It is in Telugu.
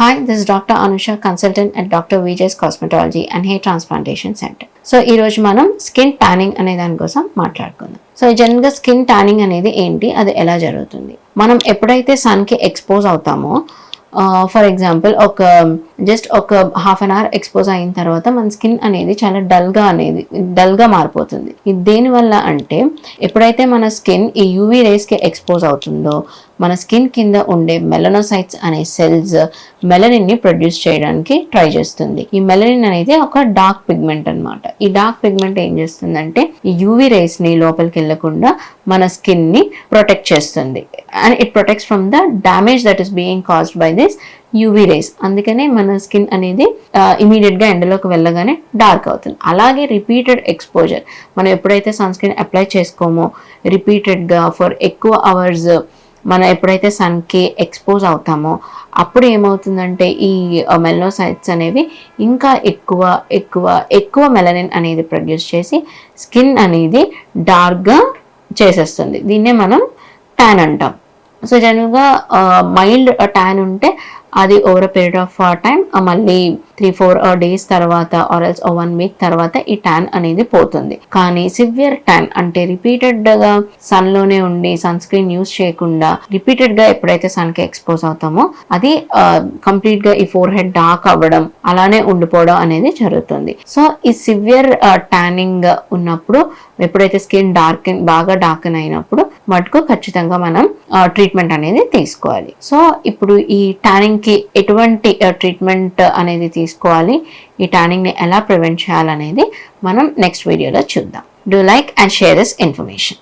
Hi this doctor Anusha consultant and doctor Vijaya's cosmetology and hair transplantation centre so ఈ రోజు మనం స్కిన్ ట్యానింగ్ అనే దానికోసం మాట్లాడుకుందాం. సో జనరల్గా స్కిన్ ట్యానింగ్ అనేది ఏంటి? అది ఎలా జరుగుతుంది? మనం ఎప్పుడైతే సన్కి ఎక్స్పోజ్ అవుతామో ఫర్ ఎగ్జాంపుల్ ఒక జస్ట్ ఒక హాఫ్ అన్ అవర్ ఎక్స్పోజ్ అయిన తర్వాత మన స్కిన్ అనేది చాలా డల్గా అనేది డల్గా మారిపోతుంది. ఇది దేనివల్ల అంటే ఎప్పుడైతే మన స్కిన్ ఈ యూవీ రేస్కి ఎక్స్పోజ్ అవుతుందో మన స్కిన్ కింద ఉండే మెలనోసైట్స్ అనే సెల్స్ మెలనిన్ని ప్రొడ్యూస్ చేయడానికి ట్రై చేస్తుంది. ఈ మెలనిన్ అనేది ఒక డార్క్ పిగ్మెంట్ అన్నమాట. ఈ డార్క్ పిగ్మెంట్ ఏం చేస్తుందంటే ఈ యూవీ రేస్ని లోపలికి వెళ్ళకుండా మన స్కిన్ని ప్రొటెక్ట్ చేస్తుంది. And it protects from the damage that is being caused by this UV rays. అందుకనే మన స్కిన్ అనేది ఇమీడియట్గా ఎండలోకి వెళ్ళగానే డార్క్ అవుతుంది. అలాగే రిపీటెడ్ ఎక్స్పోజర్. మనం ఎప్పుడైతే సన్ స్క్రీన్ అప్లై చేసుకోమో రిపీటెడ్గా ఫర్ ఎక్కువ అవర్స్ మనం ఎప్పుడైతే సన్కి ఎక్స్పోజ్ అవుతామో అప్పుడు ఏమవుతుందంటే ఈ మెలనోసైట్స్ అనేవి ఇంకా ఎక్కువ ఎక్కువ ఎక్కువ మెలనిన్ అనేది ప్రొడ్యూస్ చేసి స్కిన్ అనేది డార్క్గా చేసేస్తుంది. దీన్నే మనం ట్యాన్ అంటాం. సో జనరల్గా మైల్డ్ ట్యాన్ ఉంటే అది ఓవర్ పీరియడ్ ఆఫ్ టైం మళ్ళీ త్రీ ఫోర్ డేస్ తర్వాత ఆర్ ఎల్స్ వన్ వీక్ తర్వాత ఈ ట్యాన్ అనేది పోతుంది. కానీ సివియర్ ట్యాన్ అంటే రిపీటెడ్గా సన్లోనే ఉండి సన్ స్క్రీన్ యూస్ చేయకుండా రిపీటెడ్గా ఎప్పుడైతే సన్కి ఎక్స్పోజ్ అవుతామో అది uh, కంప్లీట్గా ఈ ఫోర్ హెడ్ డార్క్ అవ్వడం అలానే ఉండిపోవడం అనేది జరుగుతుంది. సో ఈ సివియర్ ట్యానింగ్ uh, ఉన్నప్పుడు ఎప్పుడైతే స్కిన్ డార్క్ బాగా డార్కెన్ అయినప్పుడు మటుకు ఖచ్చితంగా మనం ట్రీట్మెంట్ అనేది తీసుకోవాలి. సో ఇప్పుడు ఈ ట్యానింగ్కి ఎటువంటి ట్రీట్మెంట్ అనేది తీసుకోవాలి? ఈ ట్యానింగ్ని ఎలా ప్రివెంట్ చేయాలనేది మనం నెక్స్ట్ వీడియోలో చూద్దాం. Do like and share this information